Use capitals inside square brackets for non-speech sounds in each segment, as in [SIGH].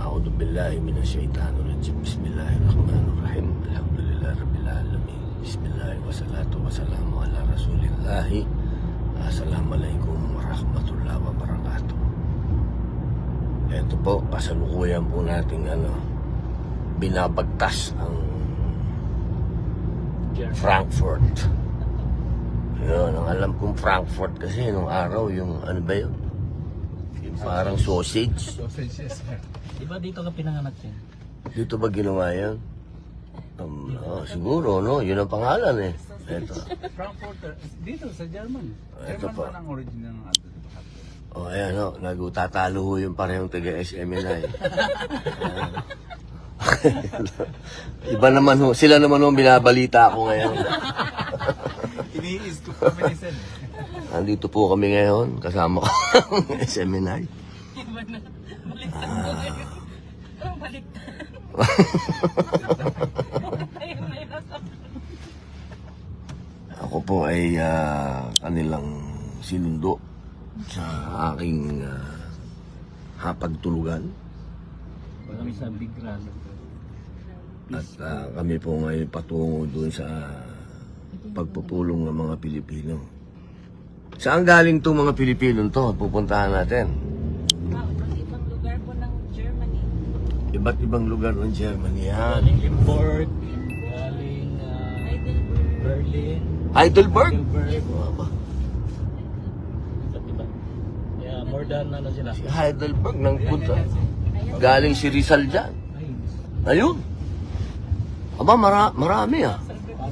A'udhu billahi minash shaitanir rajim. Bismillahirrahmanirrahim. Alhamdulillah rabbil alamin. Bismillah wa salatu wa salamu ala rasulillah. Assalamualaikum warahmatullahi wabarakatuh. Ito po, kasalukuyan po nating ano, binabagtas ang Frankfurt. Yun, ang alam kong Frankfurt kasi nung araw yung ano ba yun? Parang sausage. Sausages. Di ba dito ka pinanganak din? Dito ba ginawa yan? Um, oh, siguro, no? Yun ang pangalan eh. Ito. Frankfurter. Dito sa German. Ito German pa. man ang origin ng ato. Oh, ayan, no? Nagtatalo ho yung parehong taga SMNI. [LAUGHS] Iba naman ho. Sila naman ho ang binabalita ako ngayon. Iniis ko kami ni Sen. Nandito po kami ngayon. Kasama ko ang SMNI. Iba na. Baliktad Ah. ngayon. Baliktad. Ako po ay ah, kanilang sinundo sa aking ah, hapagtulugan. Kami sa Big. At ah, kami po ngayon patungo doon sa pagpupulong ng mga Pilipino. Saan galing itong mga Pilipino to? Pupuntahan natin. ibang lugar po ng Germany. Iba't ibang lugar ng Germany yan. Galing Limburg. Galing ah, Heidelberg. Berlin. Heidelberg? Heidelberg. Aba, Iba't iba. Yeah, more than ano sila. Si Heidelberg nang punta. Galing si Rizal dyan. Ay, Ayun. Aba, mara, marami ah.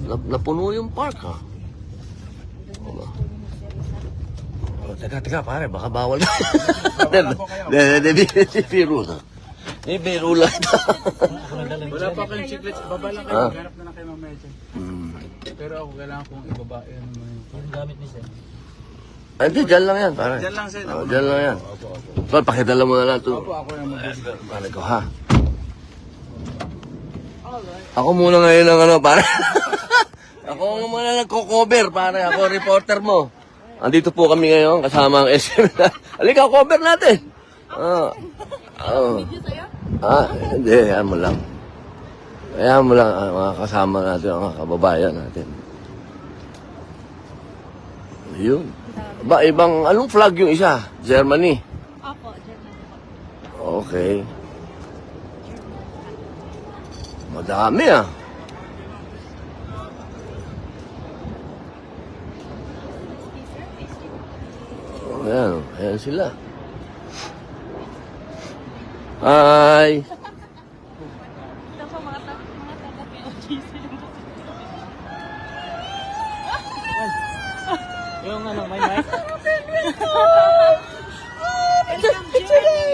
Nap- Napuno yung park ah. Aba. Oh, teka, teka, pare, baka bawal. Hindi, hindi, hindi, biro na. Hindi, biro lang. Wala pa kayong chiclets. Baba lang kayo. Ah. Maghanap na lang kayo mamaya dyan. Pero ako kailangan kong ibaba. Yan naman yun. yung gamit ni Sen. Ah, Hindi, dyan lang yan, pare. Dyan lang, Sen. Oh, dyan lang yan. Tol, pakidala mo na lang ito. Opo, ako yung mag Pare ko, ha? Ako muna ngayon ang ano, pare. [LAUGHS] ako muna nagko-cover, pare. Ako reporter mo. Andito po kami ngayon kasama ang SM. [LAUGHS] Halika, cover natin. Ah. Oh. Ah, hindi, hayaan mo lang. Hayaan mo lang ah, mga kasama natin, mga kababayan natin. Yun. Ba, ibang, anong flag yung isa? Germany. Opo, Germany. Okay. Madami ah. Ayan, ayan sila. Hi! Yung ano, may mic.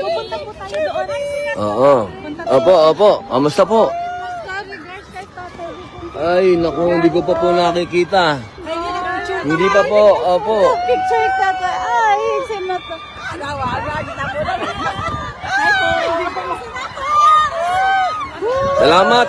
Pupunta po tayo doon. Oo. Opo, opo. Kamusta po? Ay, naku, hindi ko pa po nakikita. Hindi pa po, opo. Picture tatay. Ay, sinata. Hi po. Salamat.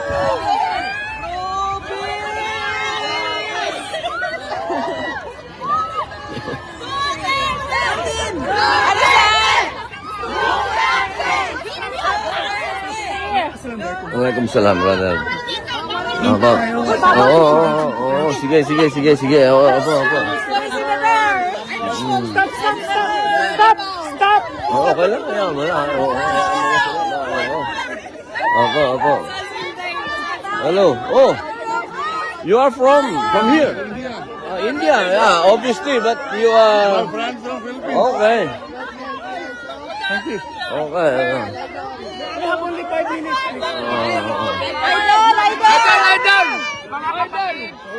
Waalaikumsalam, brother. Opo. Oo, oo, oo, oo. Sige, sige, sige, sige. Oo, opo, opo. Stop, stop, stop. Stop, stop. Oo, okay lang. Ayan, wala. Oo, oo, oo. Opo, opo. Hello. Oh. You are from from here? Uh, India. Yeah, obviously, but you are friend from Philippines. Okay. Thank you. Okay. okay. We have only 5 minutes. Oo, oo. Idol, idol. Idol! Mga idol!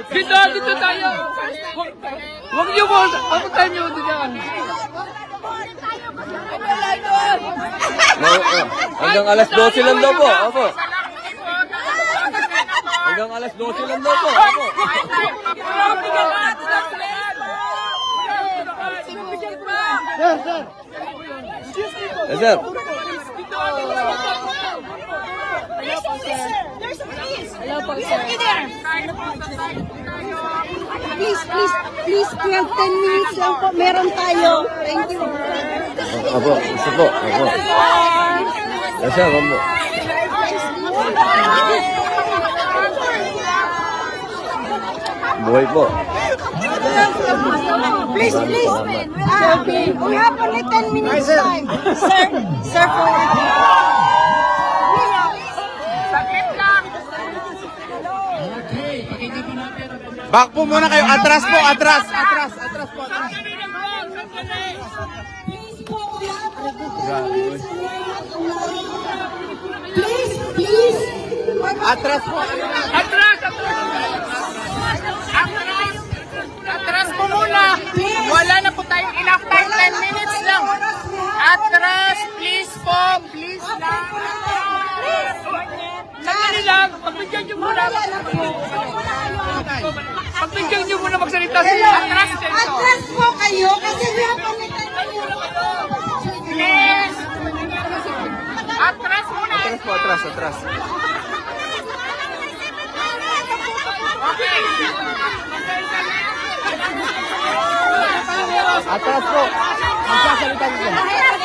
Dito, dito tayo! Huwag niyo po! Ako tayo niyo dito Hanggang alas 12 lang daw po. Opo. Hanggang alas 12 lang daw po. Opo. Yes, sir. Hello po, sir. Please, please, please, 12, 10 minutes lang po. Meron tayo. Thank you. Opo, isa po. Opo. Kasi ako mo. Buhay po. Please, please. Ah, we have only 10 minutes time. Sir, sir, for... Back po muna kayo. Atras po, atras, atras po. Atras. Please, please. Atras po. Atras! Atras! Atras po muna! Wala na po tayong enough time, 10 minutes lang. Atras, please po, please lang. Sandali lang, pagbigyan nyo muna. Pagbigyan nyo muna magsalita si muna! Atras po, atras, atras. Okay! Atras po. Magsasalita dito.